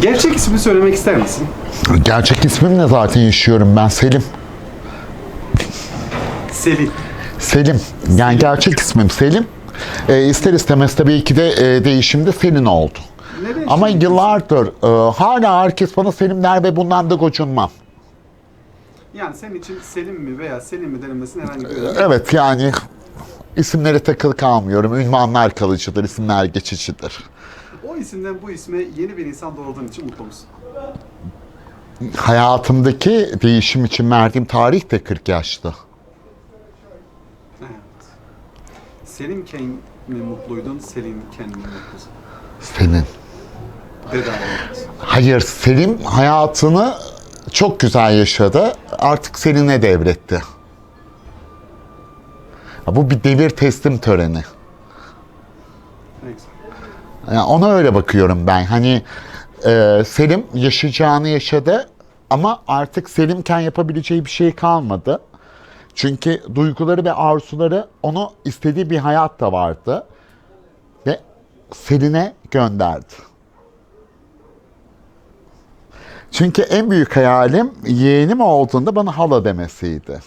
Gerçek ismini söylemek ister misin? Gerçek ismimle zaten yaşıyorum ben Selim. Selin. Selim. Yani gerçek ismim Selim. E, ister istemez tabii ki de e, değişim de senin oldu. Nereye Ama şimdi? yıllardır e, hala herkes bana Selim der ve bundan da gocunmam. Yani senin için Selim mi veya Selim mi denilmesinin herhangi bir önemi Evet yani isimlere takılı kalmıyorum. Ünvanlar kalıcıdır, isimler geçicidir. O isimden bu isme yeni bir insan doğurduğun için mutlu musun? Hayatımdaki değişim için verdiğim tarih de 40 yaşlı. Evet. Selimken mi mutluydun, Selimken mi mutlusun? Senin. Bedava olmaz. Hayır, Selim hayatını çok güzel yaşadı. Artık Selin'e devretti. Bu bir devir teslim töreni. Yani ona öyle bakıyorum ben. Hani e, Selim yaşayacağını yaşadı ama artık Selimken yapabileceği bir şey kalmadı. Çünkü duyguları ve arzuları onu istediği bir hayat da vardı. Ve Selin'e gönderdi. Çünkü en büyük hayalim yeğenim olduğunda bana hala demesiydi.